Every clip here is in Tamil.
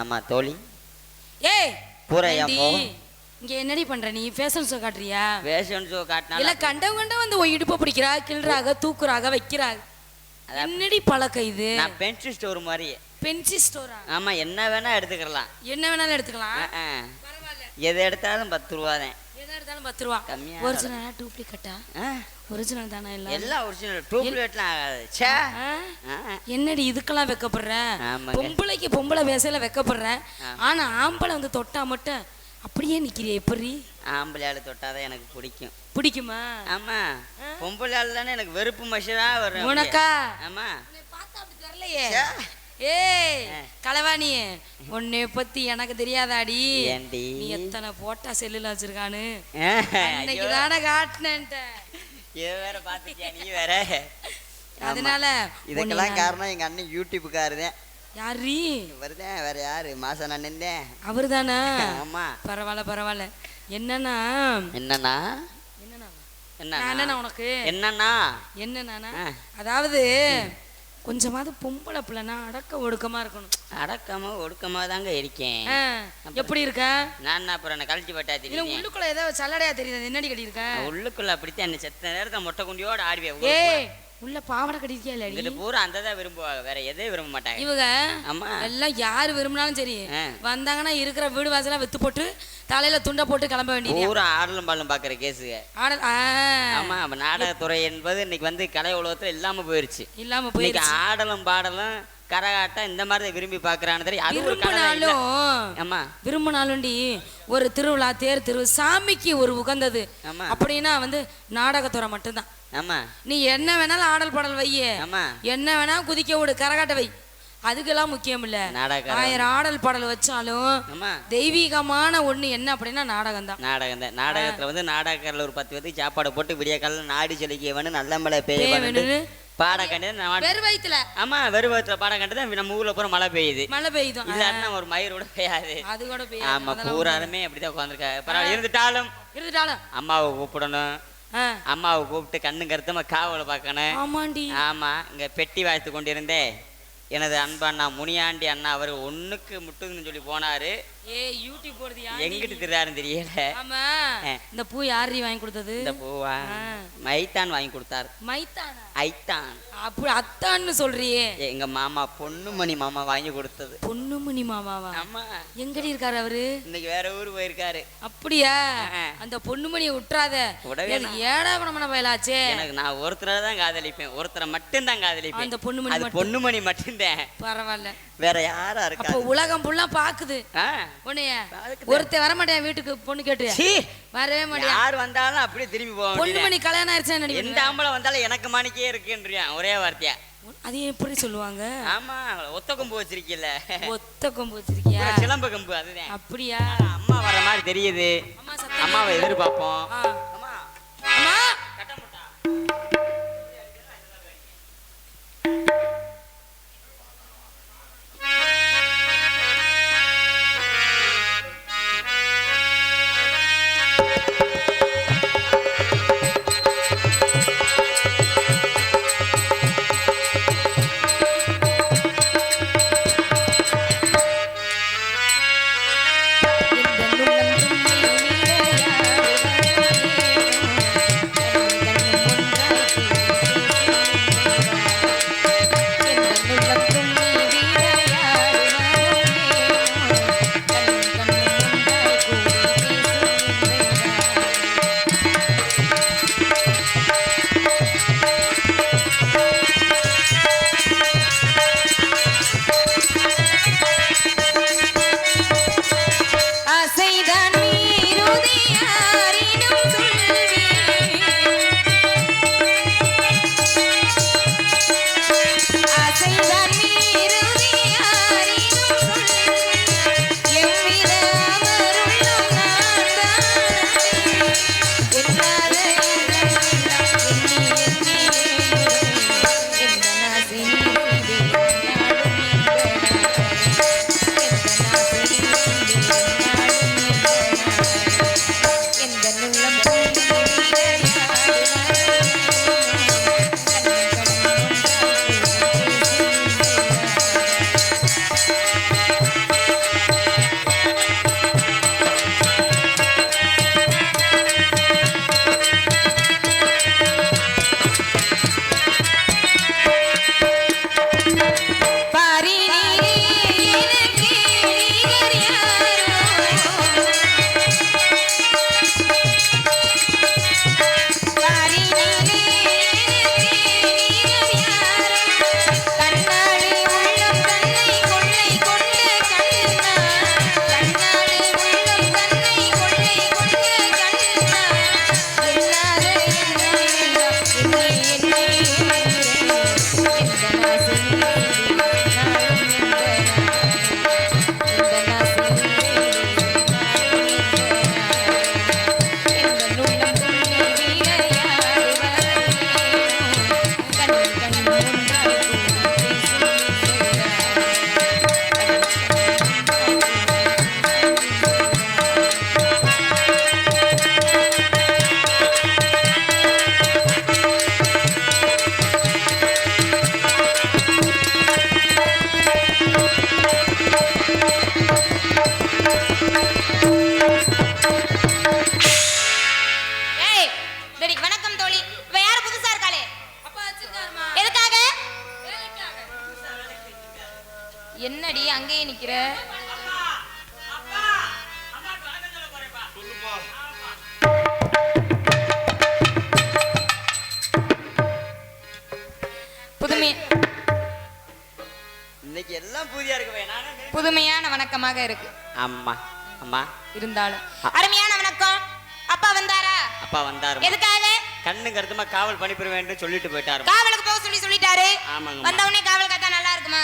ஆமா தோழி. ஏய் பூரா. இங்க என்னடி பண்ற நீ? ஃபேஷன் ஷோ காட்டுறியா? வேஷன் ஷோ இல்ல காட்டினால கண்டவங்க கண்ட வந்து உன் இடுப்ப பிடிக்கிறா கிள்றாக தூக்குறாக வைக்கிறாங்க அதான். என்னடி பழக்கம் இது? நான் பென்சில் ஸ்டோர் மாதிரி. பென்சி ஸ்டோரா ஆமா என்ன வேணா எடுத்துக்கலாம். என்ன வேணாலும் எடுத்துக்கலாம். பரவாயில்ல. எது எடுத்தாலும் பத்து ரூபா தான். எதா எடுத்தாலும் பத்து ரூபா. ஒரிஜினலா டூப்ளிகேட்டா ஒரிஜினல் தானே எல்லாம்? எல்லாம் ஒரிஜினல் டூப்ளேட்லாம் ஆகாது? ஆ, என்னடி இதுக்கெல்லாம் வெக்கப்படுற. பொம்பளைக்கு பொம்பளை பேசல வெக்கப்படுற? ஆனா ஆம்பளை வந்து தொட்டா மட்டும் அப்படியே நிக்கிறிய எப்படி? ஆம்பளையாளு தொட்டாதான் எனக்கு பிடிக்கும். பிடிக்குமா? ஆமா. பொம்பளையாள் தானே எனக்கு வெறுப்பு மஷரா வரும் உனக்கா? ஆமா. பார்த்தா அப்படி தெரியலையே. ஏய் களவாணி உன்னை பத்தி எனக்கு தெரியாதாடி. நீ எத்தனை போட்டா செல்லுல வச்சிருக்கான்னு. ஆ, அன்னைக்கு தானே காட்டினேன்ட்ட இது வேற பாத்துட்டியா? நீ வேற. அதனால இதுக்கெல்லாம் காரணம் எங்க அண்ணன் யூடியூப்புக்காரு தான் யாரி வருதேன் வேற யாரு? மாசம் அண்ணன் தான் அவரு தானா? ஆமா. பரவாயில்ல பரவாயில்ல. என்னன்னா? என்னன்னா? நான் என்னண்ணா என்னண்ணா உனக்கு? என்னன்னா? ஆ. அதாவது கொஞ்சமாவது பொம்பளை பிள்ளைனா அடக்க ஒடுக்கமா இருக்கணும். அடக்கமா ஒடுக்கமா தாங்க இருக்கேன் எப்படி இருக்க? நான் என்ன அப்புறம் என்ன கழட்டி பட்டா தெரியும் உள்ளுக்குள்ள ஏதோ சல்லடையா தெரியுது என்னடி கட்டி இருக்க உள்ளுக்குள்ள அப்படித்தான் என்ன செத்த நேரத்தை மொட்டை குண்டியோட ஆடுவேன். உள்ள பாவாடை கட்டிருக்கியா இல்லடி? இங்கிட்டு பூரா அந்த தான் விரும்புவாங்க வேற எதையும் விரும்ப மாட்டாங்க. இவங்க ஆமா. எல்லாம் யாரு விரும்பினாலும் சரி. வந்தாங்கன்னா இருக்கிற வீடு வாசலாம் வித்து போட்டு தலையில துண்டை போட்டு கிளம்ப வேண்டியது பூரா ஆடலும் பாடலும் பாக்குற கேஸுங்க ஆடல் ஆமா நாடகத்துறை என்பது இன்னைக்கு வந்து கலை உலகத்துல இல்லாம போயிருச்சு. இல்லாம போயிடுச்சு ஆடலும் பாடலும் கரகாட்டம் இந்த மாதிரி விரும்பி பாக்குறான்னு தெரியும். அது ஒரு. விரும்பினாலும் ஆமா. விரும்பினாலும்டி ஒரு திருவிழா தேர் திரு சாமிக்கு ஒரு உகந்தது. ஆமா. அப்படின்னா வந்து நாடகத்துறை மட்டும்தான். ஆமா. நீ என்ன வேணாலும் ஆடல் பாடல் வையே. ஆமா. என்ன வேணா குதிக்க விடு கரகாட்ட வை. அதுக்கெல்லாம் முக்கியம் இல்ல. ஆயிரம் ஆடல் பாடல் வச்சாலும் தெய்வீகமான ஒண்ணு என்ன அப்படின்னா நாடகம் தான். நாடகம் தான். நாடகத்துல வந்து நாடகக்காரில் ஒரு பத்து பேருக்கு சாப்பாடு போட்டு விடிய காலையில் நாடி செலுக்கிய வேணும் நல்ல மழை பெய்ய பேய் வேணும் வேணும்னு பாட கண்டு வெறு வயித்துல? ஆமா வெறுவத்துல பாட கண்டு தான் நம்ம ஊர்ல பூரா மழை பெய்யுது. மழை பெய்யுதும் இல்லாட்டினா ஒரு மயிர் கூட பெய்யாது. அது கூட ஆமா பெய்யும் அதெல்லாம் பூராலுமே அப்படிதான் உட்காந்துருக்காங்க பரவாயில்ல இருந்துட்டாலும் இருந்துட்டாலும்? அம்மாவை கூப்பிடணும். அம்மாவை கூப்பிட்டு கண்ணு கருத்தமா காவலை பார்க்கணும். ஆமாண்டி. ஆமா இங்க பெட்டி வாய்த்து கொண்டிருந்தே எனது அன்பு அண்ணா முனியாண்டி அண்ணா அவர் ஒண்ணுக்கு முட்டுதுன்னு சொல்லி போனாரு. ஏ யூடியூப் போடுதியா எங்கிட்டு திருறாருன்னு தெரியல. ஆமா. இந்த பூ யாரி வாங்கி கொடுத்தது? இந்த பூவா. மைத்தான் வாங்கி கொடுத்தாரு. மைத்தானா ஐத்தான் அப்படி அத்தான்னு சொல்றியே. எங்க மாமா பொண்ணுமணி மாமா வாங்கி கொடுத்தது. பொண்ணுமணி மாமாவா? ஆமா. எங்கடி இருக்காரு அவரு? இன்னைக்கு வேற ஊர் போயிருக்காரு. அப்படியா. அந்த பொண்ணுமணியை விட்டுறாத ஏடா குணமான பயலாச்சே. எனக்கு நான் ஒருத்தரை தான் காதலிப்பேன். ஒருத்தரை மட்டும் தான் காதலிப்பேன். அந்த மட்டும். பொண்ணுமணி மட்டும்தான். பரவாயில்ல. வேற யாரா இருக்கா உலகம் ஃபுல்லா பாக்குது. உன்னைய. ஒருத்தன் வர மாட்டேன் வீட்டுக்கு பொண்ணு கேட்டு வரவே மாட்டேன் யார் வந்தாலும் அப்படியே திரும்பி போக வேண்டியது. பொண்ணுமணி கல்யாணம் ஆயிடுச்சா எந்த ஆம்பளை வந்தாலும் எனக்கு மாணிக்கே இருக்குன்றியான் ஒரே வார்த்தையா. அது எப்படி சொல்லுவாங்க? ஆமா ஒத்த கொம்பு வச்சிருக்கீல்ல. ஒத்த கொம்பு வச்சிருக்கியா? சிலம்ப கொம்பு அதுதான். அப்படியா? அம்மா வர மாதிரி தெரியுது. அம்மாவை எதிர்பார்ப்போம். அம்மா? புதுமையான வணக்கமாக இருக்கு. அம்மா அம்மா. இருந்தாலும். அருமையான வணக்கம். அப்பா வந்தாரா? அப்பா வந்தாரு எதுக்காக? கண்ணு கருத்துமா காவல் பணிபுரிய வேண்டும் சொல்லிட்டு போயிட்டாரு காவலுக்கு போக சொல்லி சொல்லிட்டாரு. வந்த உடனே காவல் காத்தா நல்லா இருக்குமா?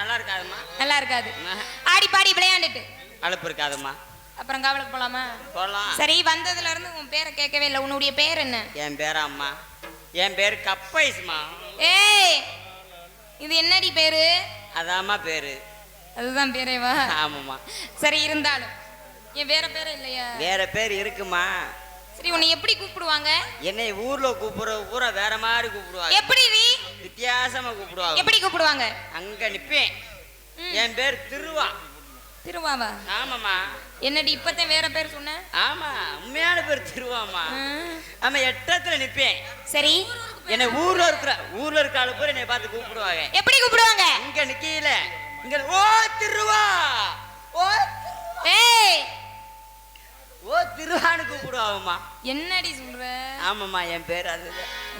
நல்லா இருக்காதும்மா நல்லா இருக்காது. ஆடி பாடி விளையாண்டுட்டு. அலுப்பு இருக்காதும்மா அப்புறம் காவலுக்கு போலாமா? போலாம். சரி வந்ததுல இருந்து உன் பேரை கேட்கவே இல்லை. உன்னுடைய பேர் என்ன? என் பேரா அம்மா. என் பேரு கப்பைஸ்மா. ஏய் இது என்னடி பேரு? அதாம்மா பேரு. அதுதான் பேரேவா ஆமாம்மா. சரி இருந்தாலும். என் வேற பேரு இல்லையா? வேற பேர் இருக்குமா? சரி உன்னை எப்படி கூப்பிடுவாங்க? என்னை ஊர்ல கூப்பிடுற பூரா வேற மாதிரி கூப்பிடுவாங்க. எப்படி நீ? வித்தியாசமா கூப்பிடுவாங்க. எப்படி கூப்பிடுவாங்க? அங்க நிப்பேன். என் பேர் திருவா. திருவாவா? ஆமாம்மா. என்னடி இப்பதான் வேற பேர் சொன்ன? ஆமா உண்மையான பேர் திருவாமா. ஆமா எட்டத்துல நிப்பேன். சரி. என்னை ஊர்ல இருக்கிற ஊர்ல இருக்க ஆளு பேர் என்னை பார்த்து கூப்பிடுவாங்க. எப்படி கூப்பிடுவாங்க? இங்க நிக்கல இங்க ஓ திருவா. ஓ ஏய். ஓ திருவான்னு கூப்பிடுவாங்கம்மா என்னடி சொல்ற? ஆமாம்மா என் பேர்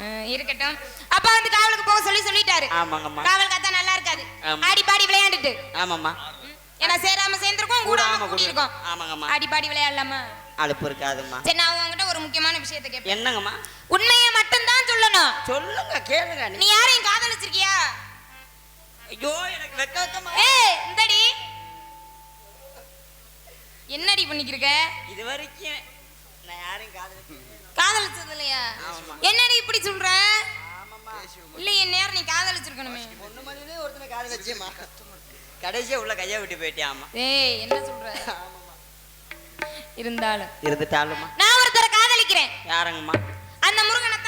ம், இருக்கட்டும். அப்பா வந்து காவலுக்கு போக சொல்லி சொல்லிட்டாரு. ஆமாங்கம்மா. காவல் காத்தா நல்லா இருக்காது. ஆடி பாடி விளையாண்டுட்டு. ஆமாம்மா. ம், ஏன்னா சேராம சேர்ந்திருக்கோம் கூடாம கூடாம கூடி இருக்கோம் ஆமாங்கம்மா. ஆடி பாடி விளையாடலாமா? அலுப்பு இருக்காதும்மா. சரி நான் உங்ககிட்ட ஒரு முக்கியமான விஷயத்தை கேட்பேன். என்னங்கம்மா? உண்மையை மட்டும்தான் சொல்லணும். சொல்லுங்க கேளுங்க நீ. நீ யாரையும் காதலிச்சிருக்கியா? ஐயோ எனக்கு வெக்க வெக்கமா ஏய் இந்தடி. என்னடி பண்ணிக்கிருக்க? இது வரைக்கும் நான் யாரையும் காதலிச்சு காதலிச்சது இல்லையா. என்னடி இப்படி சொல்ற? இல்லையே நேரம் நீ காதலிச்சிருக்கணுமே. பொண்ணு மாதிரியே ஒருத்தனை காதலிச்சேம்மா கடைசியா உள்ள கையை விட்டு போயிட்டியாம்மா. ஏய் என்ன சொல்ற? இருந்தாலும். இருந்துட்டாலுமா நான் ஒருத்தரை காதலிக்கிறேன். யாருங்கம்மா? அந்த முருகனை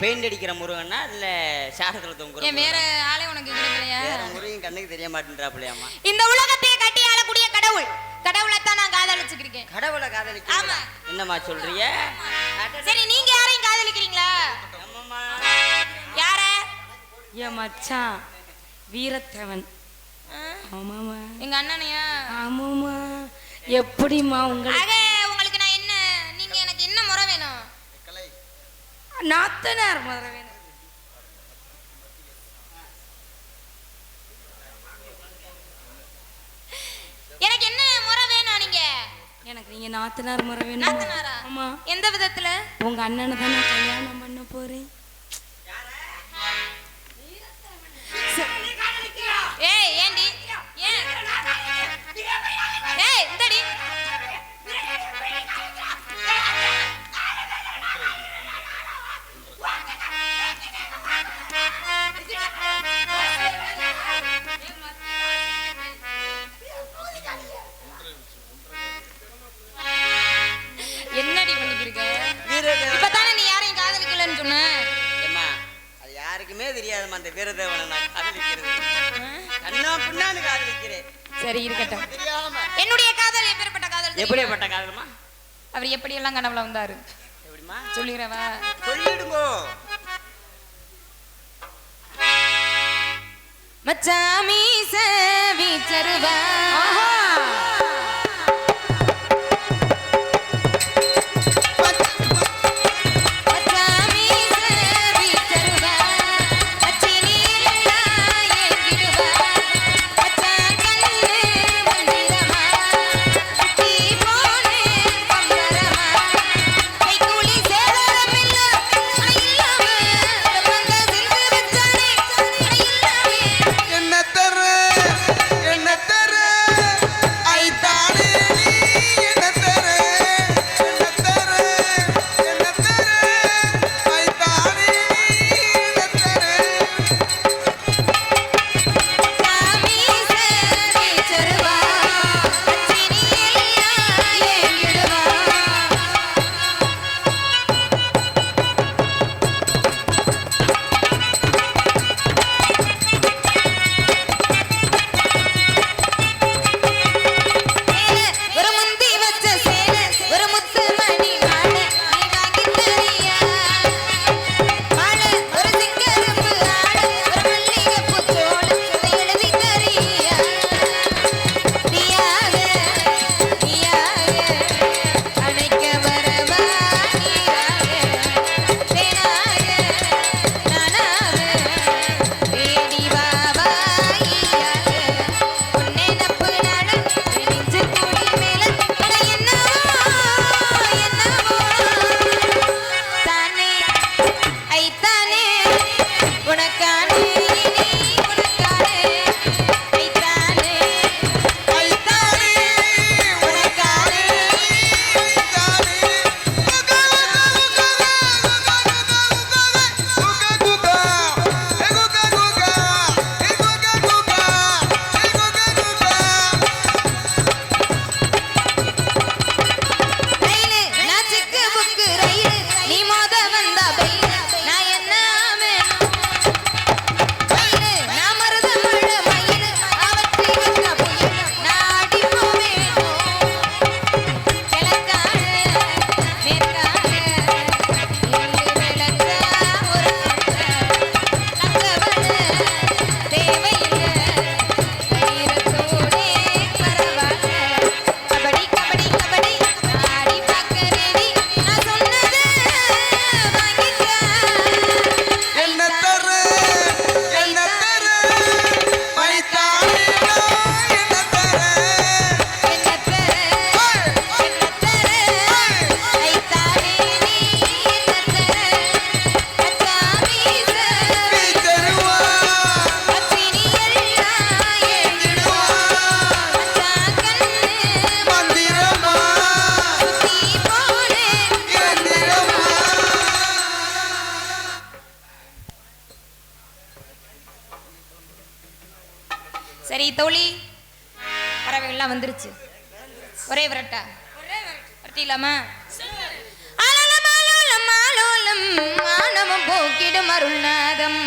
பெயிண்ட் அடிக்கிற முருகனா இல்ல சாரத்துல தொங்குற ஏன் வேற ஆளே உனக்கு கிடைக்கலையா வேற முருகன் கண்ணுக்கு தெரிய மாட்டேன்றாப்புலையாம்மா. இந்த உலகத்தையே கட்டி ஆளக்கூடிய கடவுள். கடவுளை தான் நான் காதலிச்சுக்கிறேன் கடவுளை காதலிக்க ஆமா. என்னம்மா சொல்றிய சரி நீங்க யாரையும் காதலிக்கிறீங்களா. யார? என் மச்சான் வீரத்தேவன். ஆமாமா எங்க அண்ணனையா? ஆமாமா ஆக உங்களுக்கு நான் என்ன நீங்க எனக்கு என்ன முறை வேணும் நாத்தனார் முதல்ல வேணும் எனக்கு என்ன முறை வேணும் நீங்க? எனக்கு நீங்க நாத்தனார் முறை வேணும்? நாத்தனாரா? ஆமா. எந்த விதத்துல? உங்க அண்ணனை தான் கல்யாணம் பண்ண போறேன். யாருக்குமே தெரியாதும்மா அந்த வீரதேவனை நான் காதலிக்கிறது? கண்ணா பின்னான்னு காதலிக்கிறேன். சரி இருக்கட்டும். தெரியாம என்னுடைய காதல் எப்பேற்பட்ட காதல் தெரியுமா? எப்படியாப்பட்ட காதலுமா? அவர் எப்படியெல்லாம் கனவுல வந்தாரு? எப்படிமா சொல்லிடுறவா? சொல்லிடுங்கோ. மச்சாமி வீச்சருவா மச்சாமி சரி தோழி. பறவைகள்லாம் வந்துருச்சு. ஒரே விரட்டா. விரட்டி இல்லாமா போக்கிடும் அருள்நாதம்.